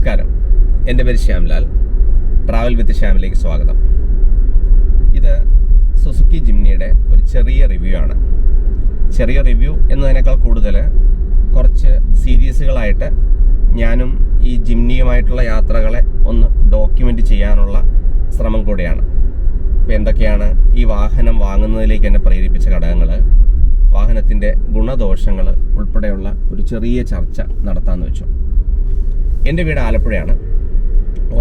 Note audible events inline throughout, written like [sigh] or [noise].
നമസ്കാരം. എന്റെ പേര് ശ്യാംലാൽ. ട്രാവൽ വിത്ത് ശ്യാമിലേക്ക് സ്വാഗതം. ഇത് സുസുക്കി ജിംനിയുടെ ഒരു ചെറിയ റിവ്യൂ ആണ്. ചെറിയ റിവ്യൂ എന്നതിനേക്കാൾ കൂടുതൽ കുറച്ച് സീരീസുകളായിട്ട് ഞാനും ഈ ജിംനിയുമായിട്ടുള്ള യാത്രകളെ ഒന്ന് ഡോക്യുമെന്റ് ചെയ്യാനുള്ള ശ്രമം കൂടിയാണ്. ഇപ്പോൾ എന്തൊക്കെയാണ് ഈ വാഹനം വാങ്ങുന്നതിലേക്ക് എന്നെ പ്രേരിപ്പിച്ച ഘടകങ്ങൾ വാഹനത്തിന്റെ ഗുണദോഷങ്ങൾ ഉൾപ്പെടെയുള്ള ഒരു ചെറിയ ചർച്ച നടത്താമെന്ന് വെച്ചു. എന്റെ വീട് ആലപ്പുഴയാണ്.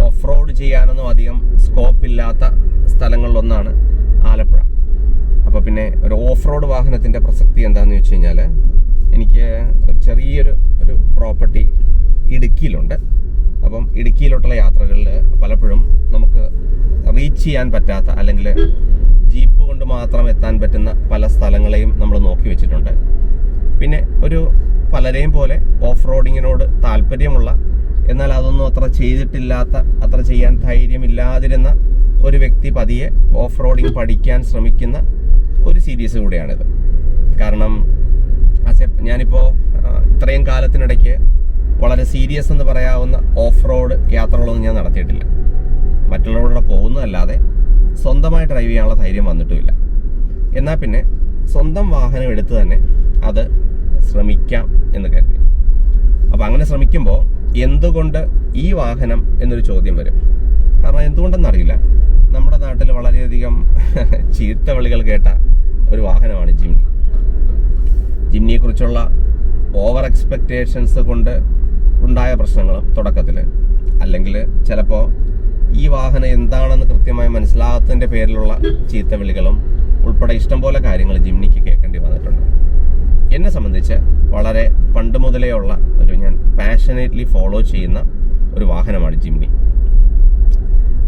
ഓഫ് റോഡ് ചെയ്യാനൊന്നും അധികം സ്കോപ്പ് ഇല്ലാത്ത സ്ഥലങ്ങളിലൊന്നാണ് ആലപ്പുഴ. അപ്പോൾ പിന്നെ ഒരു ഓഫ് റോഡ് വാഹനത്തിന്റെ പ്രസക്തി എന്താണെന്ന് വെച്ച് കഴിഞ്ഞാൽ എനിക്ക് ഒരു ചെറിയൊരു ഒരു പ്രോപ്പർട്ടി ഇടുക്കിയിലുണ്ട്. അപ്പം ഇടുക്കിയിലോട്ടുള്ള യാത്രകളിൽ പലപ്പോഴും നമുക്ക് റീച്ച് ചെയ്യാൻ പറ്റാത്ത അല്ലെങ്കിൽ ജീപ്പ് കൊണ്ട് മാത്രം എത്താൻ പറ്റുന്ന പല സ്ഥലങ്ങളെയും നമ്മൾ നോക്കി വെച്ചിട്ടുണ്ട്. പിന്നെ ഒരു പലരെയും പോലെ ഓഫ് റോഡിങ്ങിനോട് താല്പര്യമുള്ള എന്നാൽ അതൊന്നും അത്ര ചെയ്തിട്ടില്ലാത്ത അത്ര ചെയ്യാൻ ധൈര്യമില്ലാതിരുന്ന ഒരു വ്യക്തി പതിയെ ഓഫ് റോഡിങ് പഠിക്കാൻ ശ്രമിക്കുന്ന ഒരു സീരീസ് കൂടെയാണിത്. കാരണം ഞാനിപ്പോൾ ഇത്രയും കാലത്തിനിടയ്ക്ക് വളരെ സീരിയസ് എന്ന് പറയാവുന്ന ഓഫ് റോഡ് യാത്രകളൊന്നും ഞാൻ നടത്തിയിട്ടില്ല. മറ്റുള്ളവരുടെ പോകുന്നതല്ലാതെ സ്വന്തമായി ഡ്രൈവ് ചെയ്യാനുള്ള ധൈര്യം വന്നിട്ടുമില്ല. എന്നാൽ പിന്നെ സ്വന്തം വാഹനം എടുത്ത് തന്നെ അത് ശ്രമിക്കാം എന്ന് കരുതി. അപ്പോൾ അങ്ങനെ ശ്രമിക്കുമ്പോൾ എന്തുകൊണ്ട് ഈ വാഹനം എന്നൊരു ചോദ്യം വരും. കാരണം എന്തുകൊണ്ടെന്നറിയില്ല. നമ്മുടെ നാട്ടിൽ വളരെയധികം [laughs] ചീത്ത വിളികൾ കേട്ട ഒരു വാഹനമാണ് ജിംനി. ജിംനിയെക്കുറിച്ചുള്ള ഓവർ എക്സ്പെക്റ്റേഷൻസ് കൊണ്ട് ഉണ്ടായ പ്രശ്നങ്ങളും തുടക്കത്തിൽ. അല്ലെങ്കിൽ ചിലപ്പോൾ ഈ വാഹനം എന്താണെന്ന് കൃത്യമായി മനസ്സിലാകാത്തതിന്റെ പേരിലുള്ള ചീത്ത വിളികളും ഉൾപ്പെടെ ഇഷ്ടംപോലെ കാര്യങ്ങൾ ജിംനിക്ക് കേൾക്കേണ്ടി വന്നിട്ടുണ്ട്. എന്നെ സംബന്ധിച്ച് വളരെ പണ്ട് മുതലേ ഉള്ള ഒരു പാഷനേറ്റ്ലി ഫോളോ ചെയ്യുന്ന ഒരു വാഹനമാണ് ജിംനി.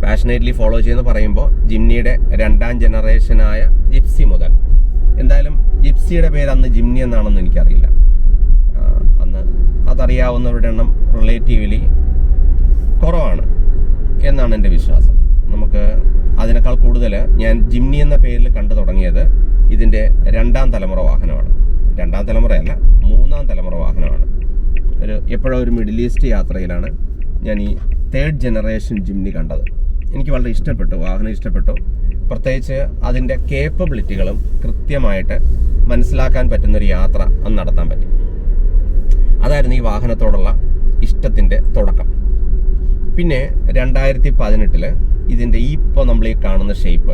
പാഷനേറ്റ്ലി ഫോളോ ചെയ്യുന്ന പറയുമ്പോൾ ജിംനിയുടെ രണ്ടാം ജനറേഷനായ ജിപ്സി മുതൽ. എന്തായാലും ജിപ്സിയുടെ പേര് അന്ന് ജിംനി എന്നാണെന്ന് എനിക്കറിയില്ല. അന്ന് അതറിയാവുന്നവരുടെ എണ്ണം റിലേറ്റീവ്ലി കുറവാണ് എന്നാണ് എന്റെ വിശ്വാസം. നമുക്ക് അതിനേക്കാൾ കൂടുതൽ ഞാൻ ജിംനി എന്ന പേരിൽ കണ്ടു തുടങ്ങിയത് ഇതിന്റെ രണ്ടാം തലമുറ വാഹനമാണ്. രണ്ടാം തലമുറയല്ല മൂന്നാം തലമുറ വാഹനമാണ്. ഒരു എപ്പോഴോ ഒരു മിഡിൽ ഈസ്റ്റ് യാത്രയിലാണ് ഞാൻ ഈ തേർഡ് ജനറേഷൻ ജിംനി കണ്ടത്. എനിക്ക് വളരെ ഇഷ്ടപ്പെട്ടു വാഹനം ഇഷ്ടപ്പെട്ടു. പ്രത്യേകിച്ച് അതിന്റെ കേപ്പബിലിറ്റികളും കൃത്യമായിട്ട് മനസ്സിലാക്കാൻ പറ്റുന്നൊരു യാത്ര അന്ന് നടത്താൻ പറ്റി. അതായിരുന്നു ഈ വാഹനത്തോടുള്ള ഇഷ്ടത്തിന്റെ തുടക്കം. പിന്നെ രണ്ടായിരത്തി പതിനെട്ടിൽ ഇതിന്റെ ഈ ഇപ്പോൾ നമ്മൾ ഈ കാണുന്ന ഷേപ്പ്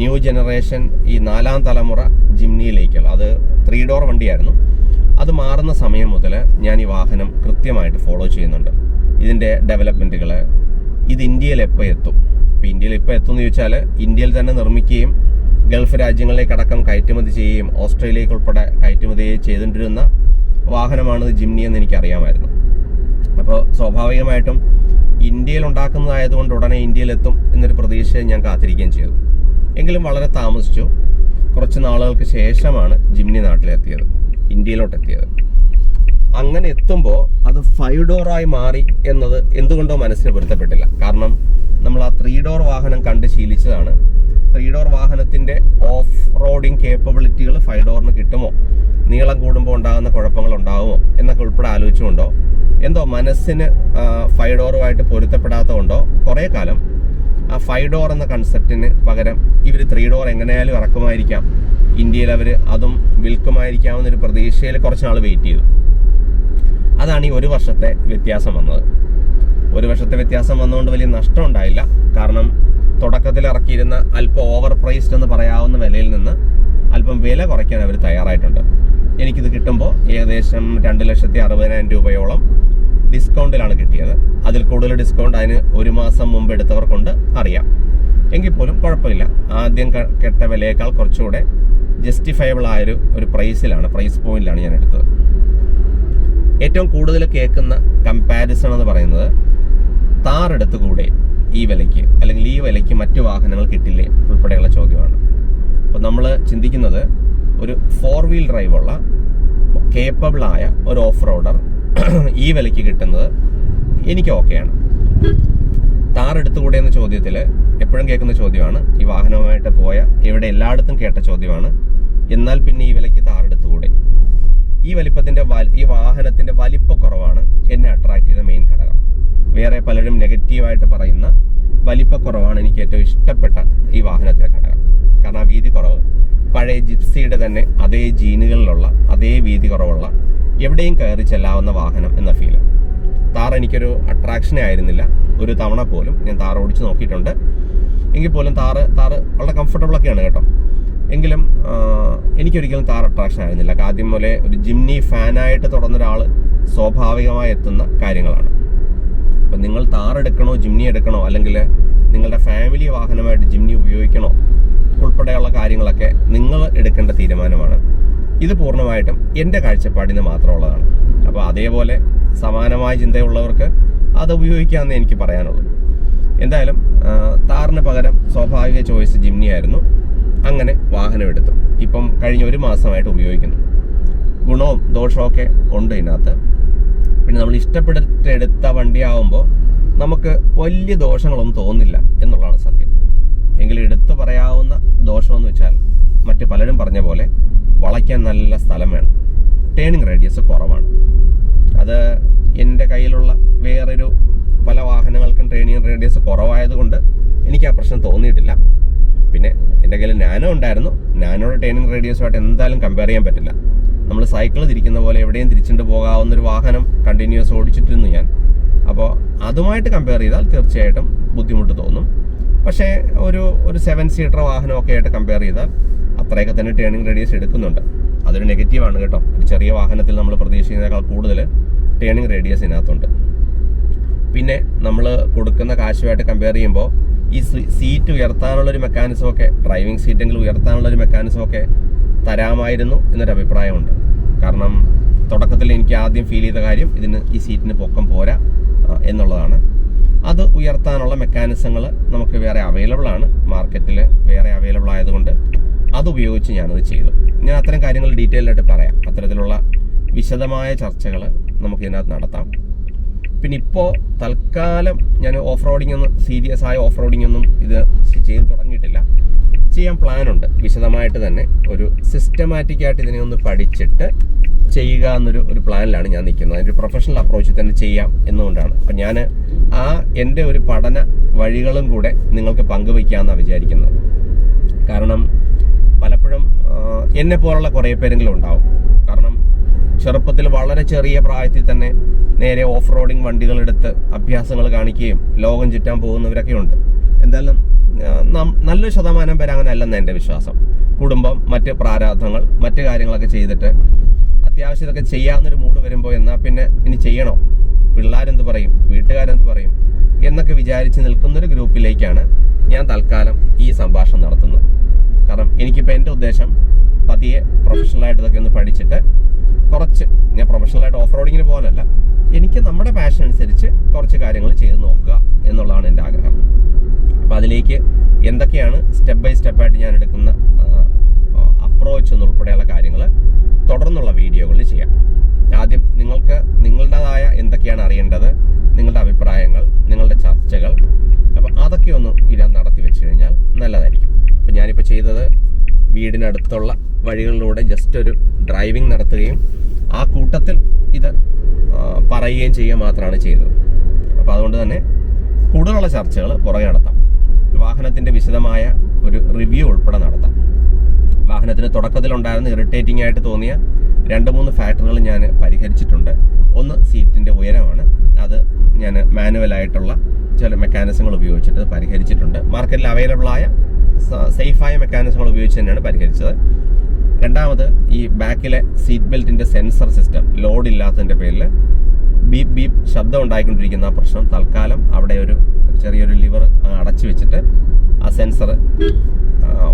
ന്യൂ ജനറേഷൻ ഈ നാലാം തലമുറ ജിംനിയിലേക്കുള്ള അത് ത്രീ ഡോർ വണ്ടിയായിരുന്നു. അത് മാറുന്ന സമയം മുതൽ ഞാൻ ഈ വാഹനം കൃത്യമായിട്ട് ഫോളോ ചെയ്യുന്നുണ്ട്. ഇതിന്റെ ഡെവലപ്മെന്റുകൾ ഇത് ഇന്ത്യയിൽ എപ്പോൾ എത്തും? ഇപ്പോൾ ഇന്ത്യയിൽ ഇപ്പോൾ എത്തും എന്ന് ചോദിച്ചാൽ ഇന്ത്യയിൽ തന്നെ നിർമ്മിക്കുകയും ഗൾഫ് രാജ്യങ്ങളിലേക്ക് അടക്കം കയറ്റുമതി ചെയ്യുകയും ഓസ്ട്രേലിയക്ക് ഉൾപ്പെടെ കയറ്റുമതി ചെയ്തുകൊണ്ടിരുന്ന വാഹനമാണ് ജിംനി എന്ന് എനിക്കറിയാമായിരുന്നു. അപ്പോൾ സ്വാഭാവികമായിട്ടും ഇന്ത്യയിൽ ഉണ്ടാക്കുന്നതായതുകൊണ്ട് ഉടനെ ഇന്ത്യയിലെത്തും എന്നൊരു പ്രതീക്ഷ ഞാൻ കാത്തിരിക്കുകയും ചെയ്തു. എങ്കിലും വളരെ താമസിച്ചു. കുറച്ച് നാളുകൾക്ക് ശേഷമാണ് ജിംനി നാട്ടിലെത്തിയത്. ഇന്ത്യയിലോട്ട് എത്തിയത് അങ്ങനെ എത്തുമ്പോൾ അത് ഫൈവ് ഡോറായി മാറി എന്നത് എന്തുകൊണ്ടോ മനസ്സിന് പൊരുത്തപ്പെട്ടില്ല. കാരണം നമ്മൾ ആ ത്രീ ഡോർ വാഹനം കണ്ട് ശീലിച്ചതാണ്. ത്രീ ഡോർ വാഹനത്തിന്റെ ഓഫ് റോഡിങ് കേപ്പബിലിറ്റികൾ ഫൈവ് ഡോറിന് കിട്ടുമോ? നീളം കൂടുമ്പോൾ ഉണ്ടാകുന്ന കുഴപ്പങ്ങൾ ഉണ്ടാകുമോ എന്നൊക്കെ ഉൾപ്പെടെ ആലോചിച്ചുകൊണ്ടോ? എന്തോ മനസ്സിന് ഫൈവ് ഡോറുമായിട്ട് പൊരുത്തപ്പെടാത്തതുകൊണ്ടോ? കുറേ കാലം ആ ഫൈവ് ഡോർ എന്ന കൺസെപ്റ്റിന് പകരം ഇവർ ത്രീ ഡോർ എങ്ങനെയായാലും ഇറക്കുമായിരിക്കാം. ഇന്ത്യയിൽ അവർ അതും വിൽക്കുമായിരിക്കാമെന്നൊരു പ്രതീക്ഷയിൽ കുറച്ച് നാൾ വെയിറ്റ് ചെയ്തു. അതാണ് ഈ ഒരു വർഷത്തെ വ്യത്യാസം വന്നത്. ഒരു വർഷത്തെ വ്യത്യാസം വന്നുകൊണ്ട് വലിയ നഷ്ടം ഉണ്ടായില്ല. കാരണം തുടക്കത്തിൽ ഇറക്കിയിരുന്ന അല്പം ഓവർ പ്രൈസ്ഡ് എന്ന് പറയാവുന്ന വിലയിൽ നിന്ന് അല്പം വില കുറയ്ക്കാൻ അവർ തയ്യാറായിട്ടുണ്ട്. എനിക്കിത് കിട്ടുമ്പോൾ ഏകദേശം രണ്ട് ലക്ഷത്തി അറുപതിനായിരം രൂപയോളം ഡിസ്കൗണ്ടിലാണ് കിട്ടിയത്. അതിൽ കൂടുതൽ ഡിസ്കൗണ്ട് അതിന് ഒരു മാസം മുമ്പ് എടുത്തവർക്കുണ്ട് അറിയാം. എങ്കിൽ പോലും കുഴപ്പമില്ല. ആദ്യം കെട്ട വിലയേക്കാൾ കുറച്ചുകൂടെ ജസ്റ്റിഫയബിൾ ആയൊരു ഒരു പ്രൈസിലാണ് പ്രൈസ് പോയിന്റിലാണ് ഞാൻ എടുത്തത്. ഏറ്റവും കൂടുതൽ കേൾക്കുന്ന കമ്പാരിസൺ എന്ന് പറയുന്നത് താർ എടുത്തുകൂടെ ഈ വിലയ്ക്ക് അല്ലെങ്കിൽ ഈ വിലയ്ക്ക് മറ്റു വാഹനങ്ങൾ കിട്ടില്ലേ ഉൾപ്പെടെയുള്ള ചോദ്യമാണ്. അപ്പോൾ നമ്മൾ ചിന്തിക്കുന്നത് ഒരു ഫോർ വീൽ ഡ്രൈവുള്ള കേപ്പബിളായ ഒരു ഓഫ് റോഡർ ഈ വിലയ്ക്ക് കിട്ടുന്നത് എനിക്ക് ഓക്കെയാണ്. താർ എടുത്തുകൂടെ എന്ന ചോദ്യത്തിൽ എപ്പോഴും കേൾക്കുന്ന ചോദ്യമാണ്. ഈ വാഹനവുമായിട്ട് പോയ ഇവിടെ എല്ലായിടത്തും കേട്ട ചോദ്യമാണ്. എന്നാൽ പിന്നെ ഈ വിലയ്ക്ക് താർ എടുത്തുകൂടെ ഈ വലിപ്പത്തിന്റെ ഈ വാഹനത്തിന്റെ വലിപ്പക്കുറവാണ് എന്നെ അട്രാക്ട് ചെയ്ത മെയിൻ ഘടകം. വേറെ പലരും നെഗറ്റീവായിട്ട് പറയുന്ന വലിപ്പക്കുറവാണ് എനിക്ക് ഏറ്റവും ഇഷ്ടപ്പെട്ട ഈ വാഹനത്തിലെ ഘടകം. കാരണം ആ വീതി കുറവ് പഴയ ജിപ്സിയുടെ തന്നെ അതേ ജീനുകളിലുള്ള അതേ വീതി കുറവുള്ള എവിടെയും കയറി ചെല്ലാവുന്ന വാഹനം എന്ന ഫീൽ താർ എനിക്കൊരു അട്രാക്ഷനേ ആയിരുന്നില്ല. ഒരു തവണ പോലും ഞാൻ താർ ഓടിച്ച് നോക്കിയിട്ടുണ്ട്. എങ്കിൽ പോലും താറ് താറ് വളരെ കംഫർട്ടബിൾ ഒക്കെയാണ് കേട്ടോ. എങ്കിലും എനിക്കൊരിക്കലും താർ അട്രാക്ഷൻ ആയിരുന്നില്ല. ആദ്യം മുതലേ ഒരു ജിംനി ഫാനായിട്ട് തുടർന്ന ഒരാൾ സ്വാഭാവികമായി എത്തുന്ന കാര്യങ്ങളാണ്. അപ്പം നിങ്ങൾ താർ എടുക്കണോ ജിംനി എടുക്കണോ അല്ലെങ്കിൽ നിങ്ങളുടെ ഫാമിലി വാഹനമായിട്ട് ജിംനി ഉപയോഗിക്കണോ ഉൾപ്പെടെയുള്ള കാര്യങ്ങളൊക്കെ നിങ്ങൾ എടുക്കേണ്ട തീരുമാനമാണ്. ഇത് പൂർണമായിട്ടും എന്റെ കാഴ്ചപ്പാടിന് മാത്രമുള്ളതാണ്. അപ്പോൾ അതേപോലെ സമാനമായ ചിന്തയുള്ളവർക്ക് അത് ഉപയോഗിക്കാമെന്ന് എനിക്ക് പറയാനുള്ളൂ. എന്തായാലും താറിന് പകരം സ്വാഭാവിക ചോയ്സ് ജിംനി ആയിരുന്നു. അങ്ങനെ വാഹനം എടുത്തു. ഇപ്പം കഴിഞ്ഞ ഒരു മാസമായിട്ട് ഉപയോഗിക്കുന്നു. ഗുണവും ദോഷമൊക്കെ ഉണ്ട് ഇതിനകത്ത്. പിന്നെ നമ്മൾ ഇഷ്ടപ്പെട്ടെടുത്ത വണ്ടിയാവുമ്പോൾ നമുക്ക് വലിയ ദോഷങ്ങളൊന്നും തോന്നില്ല എന്നുള്ളതാണ് സത്യം. എങ്കിലും എടുത്തു പറയാവുന്ന ദോഷമെന്ന് വെച്ചാൽ മറ്റ് പലരും പറഞ്ഞ പോലെ വളയ്ക്കാൻ നല്ല സ്ഥലം വേണം. ടേണിംഗ് റേഡിയസ് കുറവാണ്. അത് എന്റെ കയ്യിലുള്ള വേറൊരു പല വാഹനങ്ങൾക്കും ട്രെയിനിങ് റേഡിയസ് കുറവായതുകൊണ്ട് എനിക്ക് ആ പ്രശ്നം തോന്നിയിട്ടില്ല. പിന്നെ എന്റെ കയ്യിൽ നാനോ ഉണ്ടായിരുന്നു. നാനോയുടെ ട്രെയിനിങ് റേഡിയസുമായിട്ട് എന്തായാലും കമ്പയർ ചെയ്യാൻ പറ്റില്ല. നമ്മൾ സൈക്കിൾ തിരിക്കുന്ന പോലെ എവിടെയും തിരിച്ചുകൊണ്ട് പോകാവുന്ന ഒരു വാഹനം കണ്ടിന്യൂസ് ഓടിച്ചിട്ടിരുന്നു ഞാൻ. അപ്പോൾ അതുമായിട്ട് കമ്പയർ ചെയ്താൽ തീർച്ചയായിട്ടും ബുദ്ധിമുട്ട് തോന്നും. പക്ഷേ ഒരു ഒരു സെവൻ സീറ്റർ വാഹനമൊക്കെ ആയിട്ട് കമ്പയർ ചെയ്താൽ അത്രയൊക്കെ തന്നെ ടേണിംഗ് റേഡിയസ് എടുക്കുന്നുണ്ട്. അതൊരു നെഗറ്റീവാണ് കേട്ടോ. ഒരു ചെറിയ വാഹനത്തിൽ നമ്മൾ പ്രതീക്ഷിക്കുന്നതിനേക്കാൾ കൂടുതൽ ടേണിംഗ് റേഡിയസ് ഇതിനകത്തുണ്ട്. പിന്നെ നമ്മൾ കൊടുക്കുന്ന കാശുമായിട്ട് കമ്പയർ ചെയ്യുമ്പോൾ ഈ സീറ്റ് ഉയർത്താനുള്ളൊരു മെക്കാനിസം ഒക്കെ ഡ്രൈവിംഗ് സീറ്റെങ്കിലും ഉയർത്താനുള്ളൊരു മെക്കാനിസം ഒക്കെ തരാമായിരുന്നു എന്നൊരു അഭിപ്രായമുണ്ട്. കാരണം തുടക്കത്തിൽ എനിക്ക് ആദ്യം ഫീൽ ചെയ്ത കാര്യം ഇതിന് ഈ സീറ്റിന് പൊക്കം പോരാ എന്നുള്ളതാണ്. അത് ഉയർത്താനുള്ള മെക്കാനിസങ്ങൾ നമുക്ക് വേറെ അവൈലബിൾ ആണ്. മാർക്കറ്റിൽ വേറെ അവൈലബിൾ ആയതുകൊണ്ട് അത് ഉപയോഗിച്ച് ഞാനത് ചെയ്തു. ഞാൻ അത്തരം കാര്യങ്ങൾ ഡീറ്റെയിൽ ആയിട്ട് പറയാം. അത്തരത്തിലുള്ള വിശദമായ ചർച്ചകൾ നമുക്ക് ഇതിനകത്ത് നടത്താം. പിന്നെ ഇപ്പോൾ തൽക്കാലം ഞാൻ ഓഫ് റോഡിംഗ് ഒന്നും സീരിയസ് ആയ ഓഫ് റോഡിംഗ് ഒന്നും ഇത് ചെയ്ത് തുടങ്ങിയിട്ടില്ല. ചെയ്യാൻ പ്ലാനുണ്ട് വിശദമായിട്ട് തന്നെ ഒരു സിസ്റ്റമാറ്റിക്കായിട്ട് ഇതിനെ ഒന്ന് പഠിച്ചിട്ട് ചെയ്യുക എന്നൊരു ഒരു പ്ലാനിലാണ് ഞാൻ നിൽക്കുന്നത്. അതിന്റെ പ്രൊഫഷണൽ അപ്രോച്ചിൽ തന്നെ ചെയ്യാം എന്നുകൊണ്ടാണ്. അപ്പം ഞാൻ ആ എന്റെ ഒരു പഠന വഴികളും കൂടെ നിങ്ങൾക്ക് പങ്കുവയ്ക്കാമെന്നാണ് വിചാരിക്കുന്നത്. കാരണം പലപ്പോഴും എന്നെ പോലുള്ള കുറേ പേരെങ്കിലും ഉണ്ടാവും. കാരണം ചെറുപ്പത്തിൽ വളരെ ചെറിയ പ്രായത്തിൽ തന്നെ നേരെ ഓഫ് റോഡിങ് വണ്ടികളെടുത്ത് അഭ്യാസങ്ങൾ കാണിക്കുകയും ലോകം ചുറ്റാൻ പോകുന്നവരൊക്കെ ഉണ്ട്. എന്തായാലും നല്ലൊരു ശതമാനം പേര് അങ്ങനെ അല്ലെന്ന് എന്റെ വിശ്വാസം. കുടുംബം മറ്റ് പ്രാരാധങ്ങൾ മറ്റ് കാര്യങ്ങളൊക്കെ ചെയ്തിട്ട് അത്യാവശ്യം ഇതൊക്കെ ചെയ്യാവുന്നൊരു മൂഡ് വരുമ്പോൾ എന്നാൽ പിന്നെ ഇനി ചെയ്യണോ? പിള്ളേരെന്ത് പറയും? വീട്ടുകാരെന്ത് പറയും? എന്നൊക്കെ വിചാരിച്ച് നിൽക്കുന്നൊരു ഗ്രൂപ്പിലേക്കാണ് ഞാൻ തൽക്കാലം ഈ സംഭാഷണം നടത്തുന്നത്. എനിക്കിപ്പോൾ എന്റെ ഉദ്ദേശം പതിയെ പ്രൊഫഷണലായിട്ട് ഇതൊക്കെ ഒന്ന് പഠിച്ചിട്ട് കുറച്ച് ഞാൻ പ്രൊഫഷണലായിട്ട് ഓഫ് റോഡിങ്ങിന് പോകാനല്ല എനിക്ക് നമ്മുടെ പാഷൻ അനുസരിച്ച് കുറച്ച് കാര്യങ്ങൾ ചെയ്ത് നോക്കുക എന്നുള്ളതാണ് എന്റെ ആഗ്രഹം. അപ്പോൾ അതിലേക്ക് എന്തൊക്കെയാണ് സ്റ്റെപ്പ് ബൈ സ്റ്റെപ്പായിട്ട് ഞാൻ എടുക്കുന്ന അപ്രോച്ച് എന്നുൾപ്പെടെയുള്ള കാര്യങ്ങൾ തുടർന്നുള്ള വീഡിയോകളിൽ ചെയ്യാം. ആദ്യം നിങ്ങൾക്ക് നിങ്ങളുടേതായ എന്തൊക്കെയാണ് അറിയേണ്ടത് നിങ്ങളുടെ അഭിപ്രായങ്ങൾ നിങ്ങളുടെ ചർച്ചകൾ ചെയ്തത് വീടിനടുത്തുള്ള വഴികളിലൂടെ ജസ്റ്റ് ഒരു ഡ്രൈവിംഗ് നടത്തുകയും ആ കൂട്ടത്തിൽ ഇത് പറയുകയും ചെയ്യുക മാത്രമാണ് ചെയ്തത്. അപ്പോൾ അതുകൊണ്ട് തന്നെ കൂടുതലുള്ള ചർച്ചകൾ പുറകെ നടത്താം. വാഹനത്തിന്റെ വിശദമായ ഒരു റിവ്യൂ ഉൾപ്പെടെ നടത്താം. വാഹനത്തിന് തുടക്കത്തിലുണ്ടായിരുന്ന ഇറിറ്റേറ്റിംഗ് ആയിട്ട് തോന്നിയ രണ്ട് മൂന്ന് ഫാക്ടറുകൾ ഞാൻ പരിഹരിച്ചിട്ടുണ്ട്. ഒന്ന് സീറ്റിന്റെ ഉയരമാണ്. അത് ഞാൻ മാനുവലായിട്ടുള്ള ചില മെക്കാനിസങ്ങൾ ഉപയോഗിച്ചിട്ട് പരിഹരിച്ചിട്ടുണ്ട്. മാർക്കറ്റിൽ അവൈലബിളായ സേഫായ മെക്കാനിസങ്ങൾ ഉപയോഗിച്ച് തന്നെയാണ് പരിഹരിച്ചത്. രണ്ടാമത് ഈ ബാക്കിലെ സീറ്റ് ബെൽറ്റിന്റെ സെൻസർ സിസ്റ്റം ലോഡ് ഇല്ലാത്തതിന്റെ പേരിൽ ബീപ്പ് ബീപ്പ് ശബ്ദം ഉണ്ടായിക്കൊണ്ടിരിക്കുന്ന ആ പ്രശ്നം തൽക്കാലം അവിടെ ഒരു ചെറിയൊരു ലിവർ അടച്ചു വെച്ചിട്ട് ആ സെൻസർ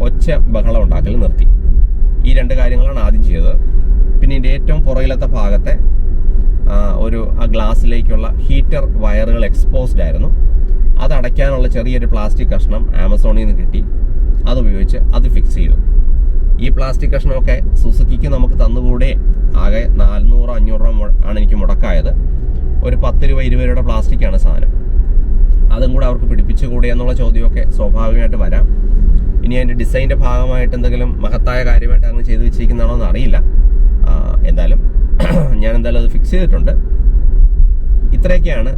ഒച്ച ബഹളം ഉണ്ടാക്കൽ നിർത്തി. ഈ രണ്ട് കാര്യങ്ങളാണ് ആദ്യം ചെയ്തത്. പിന്നെ ഇതിന്റെ ഏറ്റവും പുറകിലത്തെ ഭാഗത്തെ ഒരു ആ ഗ്ലാസ്സിലേക്കുള്ള ഹീറ്റർ വയറുകൾ എക്സ്പോസ്ഡ് ആയിരുന്നു. അത് അടയ്ക്കാനുള്ള ചെറിയൊരു പ്ലാസ്റ്റിക് കഷ്ണം ആമസോണിൽ നിന്ന് കിട്ടി. അതുപയോഗിച്ച് അത് ഫിക്സ് ചെയ്തു. ഈ പ്ലാസ്റ്റിക് കഷ്ണമൊക്കെ സുസുക്കിക്ക് നമുക്ക് തന്നുകൂടെ? ആകെ നാനൂറോ അഞ്ഞൂറ് രൂപ ആണ് എനിക്ക് മുടക്കായത്. ഒരു പത്ത് രൂപ ഇരുപത് രൂപയുടെ പ്ലാസ്റ്റിക്കാണ് സാധനം. അതും കൂടെ അവർക്ക് പിടിപ്പിച്ചുകൂടെ എന്നുള്ള ചോദ്യമൊക്കെ സ്വാഭാവികമായിട്ട് വരാം. ഇനി അതിന്റെ ഡിസൈന്റെ ഭാഗമായിട്ട് എന്തെങ്കിലും മഹത്തായ കാര്യമായിട്ട് അങ്ങനെ ചെയ്തു വെച്ചിരിക്കുന്നതാണോ എന്ന് അറിയില്ല. എന്തായാലും [clears throat] ഞാൻ എന്തായാലും അത് ഫിക്സ് ചെയ്തിട്ടുണ്ട്. ഇത്രയൊക്കെയാണ്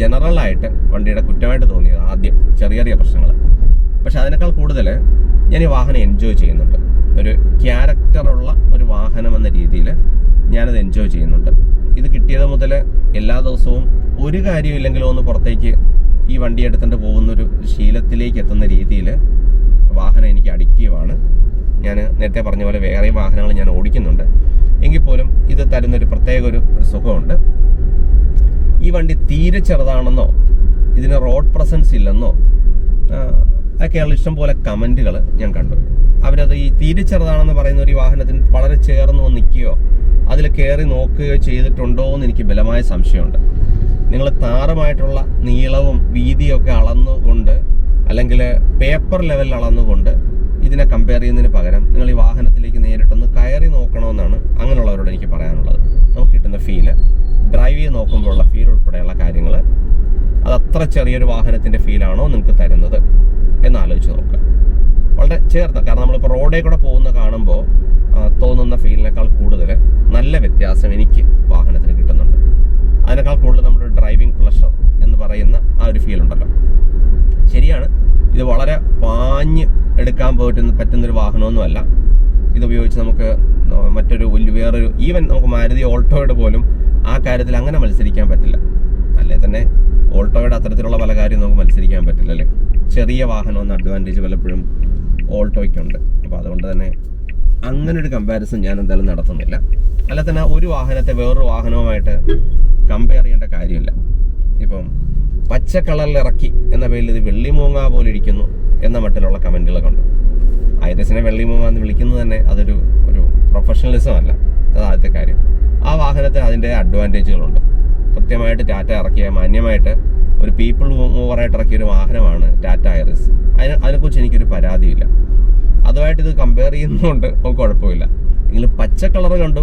ജനറലായിട്ട് വണ്ടിയുടെ കുറ്റമായിട്ട് തോന്നിയത് ആദ്യം ചെറിയ ചെറിയ പ്രശ്നങ്ങൾ. പക്ഷെ അതിനേക്കാൾ കൂടുതൽ ഞാൻ ഈ വാഹനം എൻജോയ് ചെയ്യുന്നുണ്ട്. ഒരു ക്യാരക്ടറുള്ള ഒരു വാഹനം എന്ന രീതിയിൽ ഞാനത് എൻജോയ് ചെയ്യുന്നുണ്ട്. ഇത് കിട്ടിയത് മുതൽ എല്ലാ ദിവസവും ഒരു കാര്യമില്ലെങ്കിലും ഒന്ന് പുറത്തേക്ക് ഈ വണ്ടി എടുത്തുകൊണ്ട് പോകുന്നൊരു ശീലത്തിലേക്ക് എത്തുന്ന രീതിയിൽ വാഹനം എനിക്ക് അഡിക്റ്റീവാണ് ഞാൻ നേരത്തെ പറഞ്ഞ പോലെ വേറെ വാഹനങ്ങൾ ഞാൻ ഓടിക്കുന്നുണ്ട്. എങ്കിൽ പോലും ഇത് തരുന്നൊരു പ്രത്യേക ഒരു സുഖമുണ്ട്. ഈ വണ്ടി തീരെ ചെറുതാണെന്നോ ഇതിന് റോഡ് പ്രസൻസ് ഇല്ലെന്നോ ഒക്കെയുള്ള ഇഷ്ടം പോലെ കമന്റുകൾ ഞാൻ കണ്ടു. അവരത് ഈ തിരിച്ചെറുതാണെന്ന് പറയുന്ന ഒരു വാഹനത്തിന് വളരെ ചേർന്ന് വന്ന് നിൽക്കുകയോ അതിൽ കയറി നോക്കുകയോ ചെയ്തിട്ടുണ്ടോ എന്ന് എനിക്ക് ബലമായ സംശയമുണ്ട്. നിങ്ങൾ താറുമായിട്ടുള്ള നീളവും വീതിയും ഒക്കെ അളന്നുകൊണ്ട് അല്ലെങ്കിൽ പേപ്പർ ലെവലിൽ അളന്നുകൊണ്ട് ഇതിനെ കമ്പയർ ചെയ്യുന്നതിന് പകരം നിങ്ങൾ ഈ വാഹനത്തിലേക്ക് നേരിട്ടൊന്ന് കയറി നോക്കണമെന്നാണ് അങ്ങനെയുള്ളവരോട് എനിക്ക് പറയാനുള്ളത്. നമുക്ക് കിട്ടുന്ന ഫീൽ ഡ്രൈവ് ചെയ്ത് നോക്കുമ്പോഴുള്ള ഫീൽ ഉൾപ്പെടെയുള്ള കാര്യങ്ങൾ അത് അത്ര ചെറിയൊരു വാഹനത്തിന്റെ ഫീലാണോ നിങ്ങൾക്ക് തരുന്നത്. എന്ന് ആലോചിച്ച് നോക്കുക. വളരെ ചേർന്ന കാരണം നമ്മളിപ്പോൾ റോഡിൽ കൂടെ പോകുന്ന കാണുമ്പോൾ തോന്നുന്ന ഫീലിനേക്കാൾ കൂടുതൽ നല്ല വ്യത്യാസം എനിക്ക് വാഹനത്തിന് കിട്ടുന്നുണ്ട്. അതിനേക്കാൾ കൂടുതൽ നമ്മുടെ ഡ്രൈവിംഗ് പ്ലഷർ എന്ന് പറയുന്ന ആ ഒരു ഫീൽ ഉണ്ടല്ലോ. ശരിയാണ് ഇത് വളരെ പാഞ്ഞ് എടുക്കാൻ പറ്റുന്ന പറ്റുന്നൊരു വാഹനമൊന്നുമല്ല. ഇതുപയോഗിച്ച് നമുക്ക് മറ്റൊരു വേറൊരു ഈവൻ നമുക്ക് മാരുതി ഓൾട്ടോയുടെ പോലും ആ കാര്യത്തിൽ അങ്ങനെ മത്സരിക്കാൻ പറ്റില്ല. അല്ലേ തന്നെ ഓൾട്ടോയുടെ അത്തരത്തിലുള്ള പല കാര്യം നമുക്ക് മത്സരിക്കാൻ പറ്റില്ല അല്ലേ? ചെറിയ വാഹനമെന്ന അഡ്വാന്റേജ് പലപ്പോഴും ഓൾട്ടോയ്ക്കുണ്ട് അപ്പോൾ അതുകൊണ്ട് തന്നെ അങ്ങനെ ഒരു കമ്പാരിസൺ ഞാൻ എന്തായാലും നടത്തുന്നില്ല. അല്ല തന്നെ ഒരു വാഹനത്തെ വേറൊരു വാഹനവുമായിട്ട് കമ്പയർ ചെയ്യേണ്ട കാര്യമില്ല. ഇപ്പം പച്ച കളറിൽ ഇറക്കി എന്ന പേരിൽ ഇത് വെള്ളിമൂങ്ങ പോലെ ഇരിക്കുന്നു എന്ന മട്ടിലുള്ള കമന്റുകളൊക്കെ ഉണ്ട്. ഐരസിനെ വെള്ളിമൂങ്ങ എന്ന് വിളിക്കുന്നത് തന്നെ അതൊരു ഒരു പ്രൊഫഷണലിസം അല്ല. അത് ആദ്യത്തെ കാര്യം. ആ വാഹനത്തിന് അതിന്റെ അഡ്വാന്റേജുകളുണ്ട് കൃത്യമായിട്ട് ടാറ്റ ഇറക്കിയ മാന്യമായിട്ട് ഒരു പീപ്പിൾ മൂവറായിട്ട് ഇറക്കിയ ഒരു വാഹനമാണ് ടാറ്റ ഐറിസ് അതിന് അതിനെക്കുറിച്ച് എനിക്കൊരു പരാതിയില്ല. അതുമായിട്ട് ഇത് കമ്പയർ ചെയ്യുന്നതുകൊണ്ട് കുഴപ്പമില്ല. എങ്കിലും പച്ച കളർ കണ്ടു.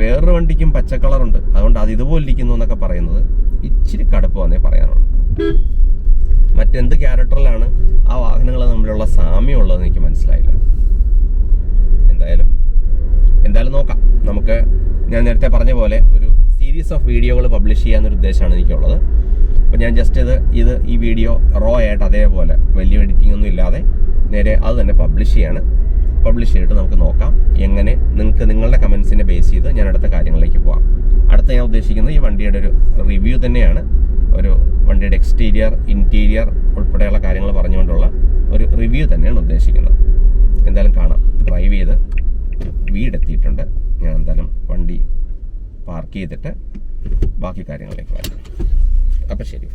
വേറൊരു വണ്ടിക്കും പച്ച കളറുണ്ട് അതുകൊണ്ട് അത് ഇതുപോലെ ഇരിക്കുന്നു എന്നൊക്കെ പറയുന്നത് ഇച്ചിരി കടുപ്പമാണെന്നേ പറയാനുള്ളൂ. മറ്റെന്ത് ക്യാരക്ടറിലാണ് ആ വാഹനങ്ങൾ തമ്മിലുള്ള സാമ്യമുള്ളതെന്ന് എനിക്ക് മനസ്സിലായില്ല. എന്തായാലും എന്തായാലും നോക്കാം. നമുക്ക് ഞാൻ നേരത്തെ പറഞ്ഞ പോലെ ഒരു സീരീസ് ഓഫ് വീഡിയോകൾ പബ്ലിഷ് ചെയ്യാന്നൊരു ഉദ്ദേശമാണ് എനിക്കുള്ളത്. അപ്പോൾ ഞാൻ ജസ്റ്റ് ഇത് ഇത് ഈ വീഡിയോ റോ ആയിട്ട് അതേപോലെ വലിയ എഡിറ്റിംഗ് ഒന്നും ഇല്ലാതെ നേരെ അത് തന്നെ പബ്ലിഷ് ചെയ്യാണ്. പബ്ലിഷ് ചെയ്തിട്ട് നമുക്ക് നോക്കാം എങ്ങനെ നിങ്ങൾക്ക് നിങ്ങളുടെ കമൻസിനെ ബേസ് ചെയ്ത് ഞാൻ അടുത്ത കാര്യങ്ങളിലേക്ക് പോകാം അടുത്ത ഞാൻ ഉദ്ദേശിക്കുന്നത് ഈ വണ്ടിയുടെ ഒരു റിവ്യൂ തന്നെയാണ്. ഒരു വണ്ടിയുടെ എക്സ്റ്റീരിയർ ഇന്റീരിയർ ഉൾപ്പെടെയുള്ള കാര്യങ്ങൾ പറഞ്ഞുകൊണ്ടുള്ള ഒരു റിവ്യൂ തന്നെയാണ് ഉദ്ദേശിക്കുന്നത്. എന്തായാലും കാണാം. ഡ്രൈവ് ചെയ്ത് വീടെത്തിയിട്ടുണ്ട് ഞാൻ എന്തായാലും വണ്ടി പാർക്ക് ചെയ്തിട്ട് ബാക്കി കാര്യങ്ങളിലേക്ക് വരാം. আপনার শরীফ